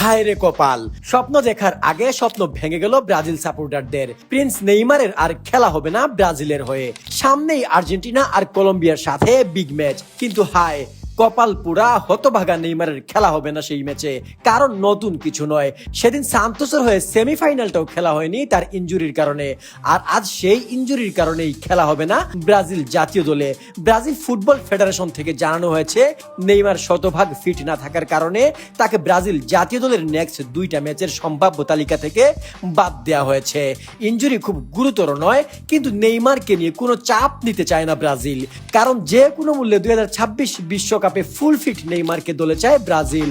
হায় রে কপাল। স্বপ্ন দেখার আগে স্বপ্ন ভেঙে গেল ব্রাজিল সাপোর্টারদের। প্রিন্স নেইমারের আর খেলা হবে না ব্রাজিলের হয়ে। সামনেই আর্জেন্টিনা আর কলম্বিয়ার সাথে বিগ ম্যাচ কিন্তু হায় কপাল পুরা হতভাগা নেইমারের খেলা হবে না সেই ম্যাচে। কারণ নতুন কিছু নয়। সেদিন সান্তোসের হয়ে সেমিফাইনালটাও খেলা হয়নি তার ইনজুরির কারণে। আর আজ সেই ইনজুরির কারণেই খেলা হবে না ব্রাজিল জাতীয় দলে। ব্রাজিল ফুটবল ফেডারেশন থেকে জানানো হয়েছে, নেইমার শতভাগ ফিট না থাকার কারণে তাকে ব্রাজিল জাতীয় দলের নেক্সট দুইটা ম্যাচের সম্ভাব্য তালিকা থেকে বাদ দেওয়া হয়েছে। ইনজুরি খুব গুরুতর নয়, কিন্তু নেইমারকে নিয়ে কোনো চাপ নিতে চায় না ব্রাজিল। কারণ যে কোনো মূল্যে দুই বিশ্বকাপে ফুল ফিট নেইমারকে দলে চায় ব্রাজিল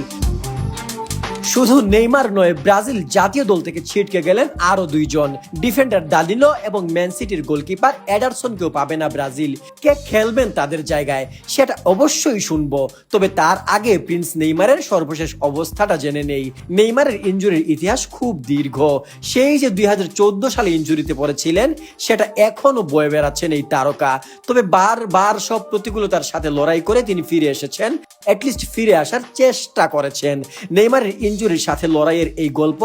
শুধু নেইমার নয়, ব্রাজিল জাতীয় দল থেকে ছিটকে গেলেন আরও দুইজন। ডিফেন্ডার দালিলো এবং ম্যান সিটির গোলকিপার এডারসনকেও পাবে না ব্রাজিল। কে খেলবেন তাদের জায়গায়, সেটা অবশ্যই শুনব। তবে তার আগে প্রিন্স নেইমারের সর্বশেষ অবস্থাটা জেনে নেই। নেইমারের ইঞ্জুরির ইতিহাস খুব দীর্ঘ। সেই যে দুই হাজার চোদ্দ সালে ইনজুরিতে পড়েছিলেন, সেটা এখনও বয়ে বেড়াচ্ছেন এই তারকা। তবে বারবার সব প্রতিকূলতার সাথে লড়াই করে তিনি ফিরে এসেছেন। অ্যাটলিস্ট ফিরে আসার চেষ্টা করেছেন। নেইমারের ইনজুরির সাথে লড়াইয়ের এই গল্প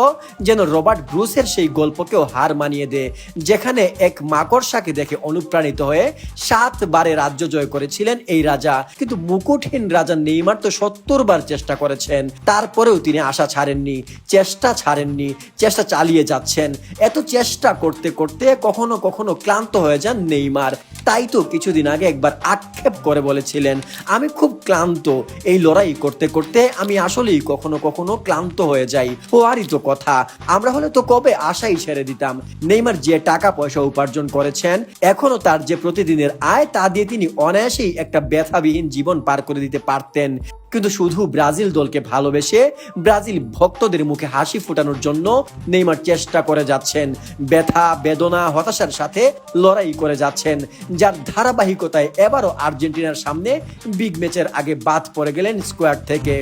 যেন রবার্ট ব্রুসের সেই গল্পকেও হার মানিয়ে দেয়, যেখানে এক মাকড়সাকে দেখে অনুপ্রাণিত হয়ে সাতবারে রাজ্য জয় করেছিলেন এই রাজা। কিন্তু মুকুটহীন রাজা নেইমার তো সত্তর বার চেষ্টা করেছেন, তারপরেও তিনি আশা ছাড়েননি, চেষ্টা ছাড়েননি, চেষ্টা চালিয়ে যাচ্ছেন। এত চেষ্টা করতে করতে কখনো কখনো ক্লান্ত হয়ে যান নেইমার। তাই তো কিছুদিন আগে একবার আক্ষেপ করে বলেছিলেন, আমি খুব ক্লান্ত, এই লড়াই করতে করতে আমি আসলেই কখনো কখনো ক্লান্ত হয়ে যাই। ও আরই তো কথা। আমরা হলে তো কবে আশাই ছেড়ে দিতাম। নেইমার যে টাকা পয়সা উপার্জন করেছেন, এখনও তার যে প্রতিদিনের আয়, তা দিয়ে তিনি অনায়াসেই একটা ব্যথাবিহীন জীবন পার করে দিতে পারতেন। কিন্তু শুধু ব্রাজিল দলকে ভালোবেসে ব্রাজিল ভক্তদের মুখে হাসি ফোটানোর জন্য নেইমার চেষ্টা করে যাচ্ছেন। ব্যথা, বেদনা, হতাশার সাথে লড়াই করে যাচ্ছেন, যার ধারাবাহিকতায় এবারও আর্জেন্টিনার সামনে বিগ ম্যাচের আগে বাদ পড়ে গেলেন স্কোয়াড থেকে।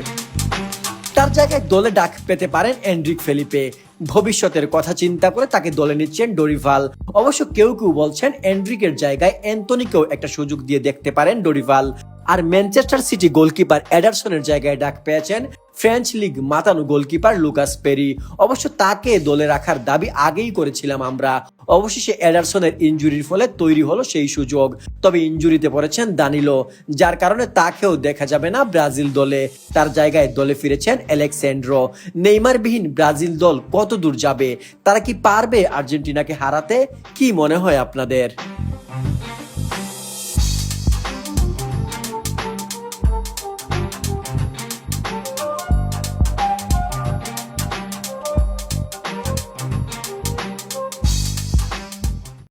তার জায়গায় দলে ডাক পেতে পারেন এন্ড্রিক ফেলিপে। ভবিষ্যতের কথা চিন্তা করে তাকে দলে নিচ্ছেন ডোরিভাল। অবশ্য কেউ কেউ বলছেন এন্ড্রিকের জায়গায় অ্যান্টনিকেও একটা সুযোগ দিয়ে দেখতে পারেন ডোরিভাল। আর ম্যানচেস্টার সিটি গোলকিপার এডারসনের জায়গায় ডাক পেয়েছেন ফ্রেঞ্চ লিগ মাতানো গোলকিপার লুকাস পেরি অবশ্য তাকে দলে রাখার দাবি আগেই করেছিলাম আমরা। অবশেষে এডারসনের ইনজুরির ফলে তৈরি হলো সেই সুযোগ। তবে ইনজুরিতে পড়েছেন দানিলো যার কারণে তাকেও দেখা যাবে না ব্রাজিল দলে। তার জায়গায় দলে ফিরেছেন অ্যালেক্সান্ড্রো নেইমারবিহীন ব্রাজিল দল কত দূর যাবে? তারা কি পারবে আর্জেন্টিনাকে হারাতে? কি মনে হয় আপনাদের?